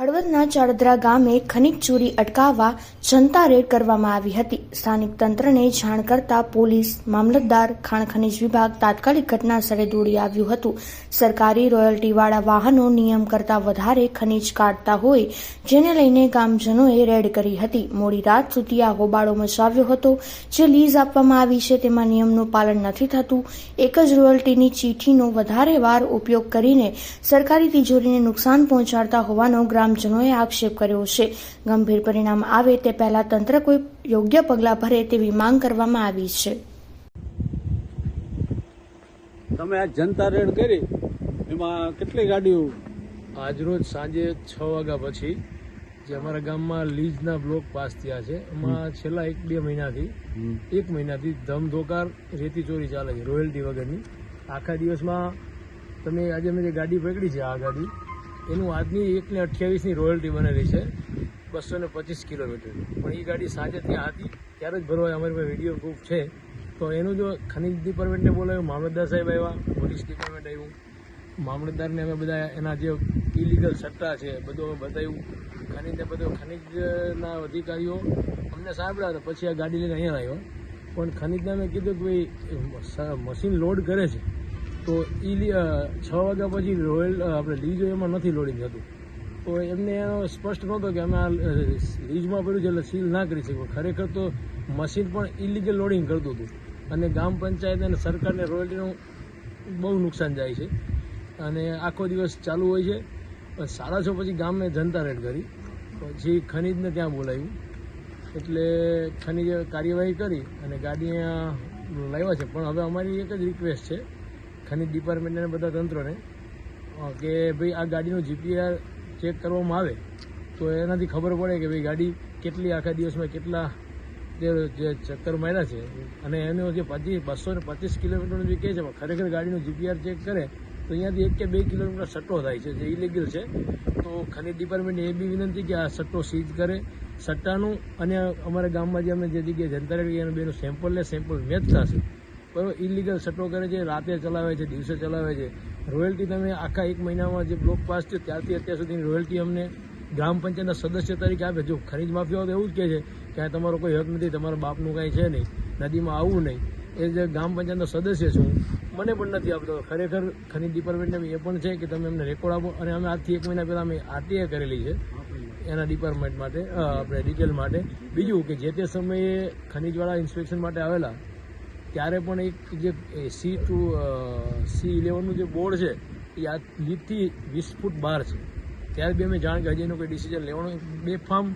હળવદના ચાડદરા ગામે ખનિજ ચોરી અટકાવવા જનતા રેડ કરવામાં આવી હતી. સ્થાનિક તંત્રને જાણ કરતા પોલીસ, મામલતદાર, ખાણ ખનિજ વિભાગ તાત્કાલિક ઘટનાસ્થળે દોડી આવ્યું હતું. સરકારી રોયલ્ટીવાળા વાહનો નિયમ કરતાં વધારે ખનિજ કાઢતા હોય, જેને લઈને ગામજનોએ રેડ કરી હતી. મોડી રાત સુધી આ હોબાળો મચાવ્યો હતો. જે લીઝ આપવામાં આવી છે તેમાં નિયમનું પાલન નથી થતું. એક જ રોયલ્ટીની ચીઠીનો વધારે વાર ઉપયોગ કરીને સરકારી તિજોરીને નુકસાન પહોંચાડતા હોવાનો ગ્રામજનોએ આક્ષેપ કર્યો છે. ગંભીર પરિણામ આવે તે પહેલા તંત્ર કોઈ યોગ્ય પગલાં ભરે તેવી માંગ કરવામાં આવી છે. તમે આ જનતા રેડ કરી? એમાં કેટલી ગાડીઓ? આજરોજ સાંજે છ વાગ્યા પછી જે અમારા ગામમાં લીઝના બ્લોક પાસ થયા છે એમાં છેલ્લા એક બે મહિનાથી એક મહિનાથી ધમધોકાર રેતી ચોરી ચાલે છે રોયલ્ટી વગરની. આખા દિવસમાં તમે આજે મેં જે ગાડી પકડી છે આ ગાડી એનું આજની એકને અઠ્યાવીસની રોયલ્ટી બનેલી છે બસો ને પચીસ કિલોમીટરની પણ એ ગાડી સાંજે ત્યાં હતી, ત્યારે જ ભરવા અમારી પાસે વીડિયો પ્રૂફ છે. તો એનું જો ખનિજ ડિપાર્ટમેન્ટને બોલાવ્યું, મામલતદાર સાહેબ આવ્યા પોલીસ ડિપાર્ટમેન્ટ આવ્યું. મામલતદારને અમે બધા એના જે ઇલીગલ સટ્ટા છે, બધું અમે બતાવ્યું. ખનીજને બધું ખનીજના અધિકારીઓ અમને સાંભળ્યા હતા પછી આ ગાડી લઈને અહીંયા આવ્યો. પણ ખનીજને અમે કીધું કે ભાઈ મશીન લોડ કરે છે. તો એ છ વાગ્યા પછી રોયલ આપણે લીજ એમાં નથી લોડિંગ થતું. તો એમને સ્પષ્ટ નહોતો કે અમે આ લીજમાં પડ્યું છે એટલે સીલ ના કરી શકો ખરેખર તો મશીન પણ ઇલીગલ લોડિંગ કરતું હતું. અને ગ્રામ પંચાયત અને સરકારને રોયલ્ટીનું બહુ નુકસાન જાય છે. અને આખો દિવસ ચાલુ હોય છે. સાડા છ પછી ગામે જનતા રેડ કરી. પછી ખનીજને ત્યાં બોલાવ્યું. એટલે ખનીજે કાર્યવાહી કરી અને ગાડી લાવ્યા છે. પણ હવે અમારી એક જ રિક્વેસ્ટ છે. ખનીજ ડિપાર્ટમેન્ટને બધા તંત્રોને કે ભાઈ આ ગાડીનું જીપીઆર ચેક કરવામાં આવે, તો એનાથી ખબર પડે કે ભાઈ ગાડી કેટલી આખા દિવસમાં કેટલા જે ચક્કર માર્યા છે. અને એનો જે પચીસ બસો ને પચીસ કિલોમીટરનું જે કહે છે ખરેખર ગાડીનું જીપીઆર ચેક કરે, તો અહીંયાથી એક કે બે કિલોમીટર સટ્ટો થાય છે, જે ઇલીગલ છે. તો ખનીજ ડિપાર્ટમેન્ટને એ બી વિનંતી કે આ સટ્ટો સીઝ કરે. સટ્ટાનું અને અમારા ગામમાં જે અમે જે જગ્યાએ જનતા રેડી એનું બેનું સેમ્પલ લે સેમ્પલ મેચ થશે. બરાબર ઇલીગલ સટ્ટો કરે છે, રાતે ચલાવે છે, દિવસે ચલાવે છે. રોયલ્ટી તમે આખા એક મહિનામાં જે બ્લોક પાસ છે ત્યારથી અત્યાર સુધીની રોયલ્ટી અમને ગ્રામ પંચાયતના સદસ્ય તરીકે આપે. જો ખનીજ માફિયાઓ તો એવું જ કહે છે કે આ તમારો કોઈ હક નથી, તમારા બાપનું કાંઈ છે નહીં, નદીમાં આવવું નહીં. એ જે ગ્રામ પંચાયતનો સદસ્ય છું, મને પણ નથી આપતો. ખરેખર ખનીજ ડિપાર્ટમેન્ટને એ પણ છે કે તમે અમને રેકોર્ડ આપો. અને અમે આજથી એક મહિના પહેલાં અમે આરટીએ કરેલી છે, એના ડિપાર્ટમેન્ટ માટે આપણે ડિટેલ માટે. બીજું કે જે તે સમયે ખનીજવાળા ઇન્સ્પેક્શન માટે આવેલા ત્યારે પણ એક જે સી ટુ સી ઇલેવનનું જે બોર્ડ છે, એ આ લીધથી વીસ ફૂટ બહાર છે. ત્યારે બી અમે જાણ કે હજી એનું કોઈ ડિસિઝન લેવાનું બે ફાર્મ,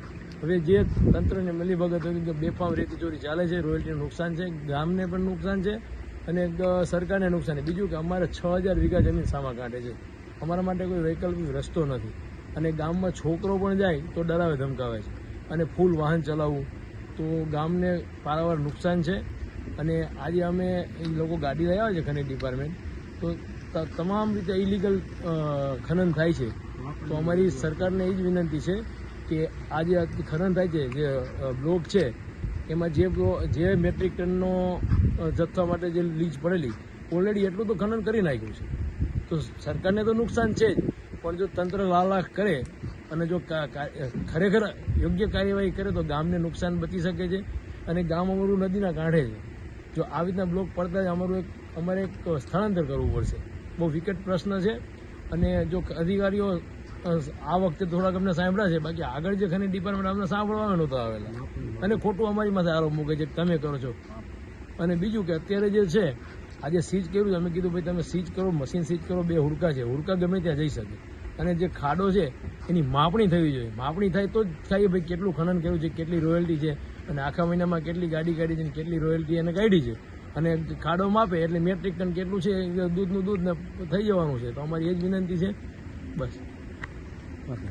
હવે જે તંત્રને મળી ભગત હોય કે બે ફાર્મ રેતી ચોરી ચાલે છે. રોયલ્ટીનું નુકસાન છે, ગામને પણ નુકસાન છે અને સરકારને નુકસાન છે. બીજું કે અમારે છ હજાર વીઘા જમીન સામા કાઢે છે. અમારા માટે કોઈ વૈકલ્પિક રસ્તો નથી. અને ગામમાં છોકરો પણ જાય, તો ડરાવે, ધમકાવે છે. અને ફૂલ વાહન ચલાવવું, તો ગામને પારાવાર નુકસાન છે. અને આજે અમે એ લોકો ગાડી લઈ આવે છે ખનીજ ડિપાર્ટમેન્ટ તો તમામ રીતે ઇલીગલ ખનન થાય છે. તો અમારી સરકારને એ જ વિનંતી છે કે આજે જે ખનન થાય છે, જે બ્લોક છે, એમાં જે જે મેટ્રિક ટનનો જથ્થા માટે જે લીજ પડેલી ઓલરેડી એટલું તો ખનન કરી નાખ્યું છે. તો સરકારને તો નુકસાન છે જ, પણ જો તંત્ર લાલાખ કરે અને જો ખરેખર યોગ્ય કાર્યવાહી કરે તો ગામને નુકસાન બચી શકે છે અને ગામ અમારું નદીના કાંઠે છે. જો આવી રીતના બ્લોક પડતા જ અમારું એક, અમારે એક સ્થળાંતર કરવું પડશે. બહુ વિકટ પ્રશ્ન છે અને જો અધિકારીઓ આ વખતે થોડાક અમને સાંભળ્યા છે. બાકી આગળ જે ખનીજ ડિપાર્ટમેન્ટ અમને સાંભળવા નહોતા આવેલા. અને ખોટું અમારી માથે આરોપ મૂકે છે તમે કરો છો. અને બીજું કે અત્યારે જે છે, આજે સીઝ કર્યું છે. અમે કીધું, ભાઈ, તમે સીઝ કરો, મશીન સીઝ કરો, બે હુડકા છે. હુડકા ગમે ત્યાં જઈ શકે. અને જે ખાડો છે, એની માપણી થવી જોઈએ. માપણી થાય તો જ થાય, ભાઈ, કેટલું ખનન કર્યું છે? કેટલી રોયલ્ટી છે? અને આખા મહિનામાં કેટલી ગાડી કાઢી છે અને કેટલી રોયલ્ટી એને કાઢી છે. અને ખાડો માપે એટલે મેટ્રિક ટન કેટલું છે દૂધનું દૂધ ને થઈ જવાનું છે. તો અમારી એ જ વિનંતી છે. બસ.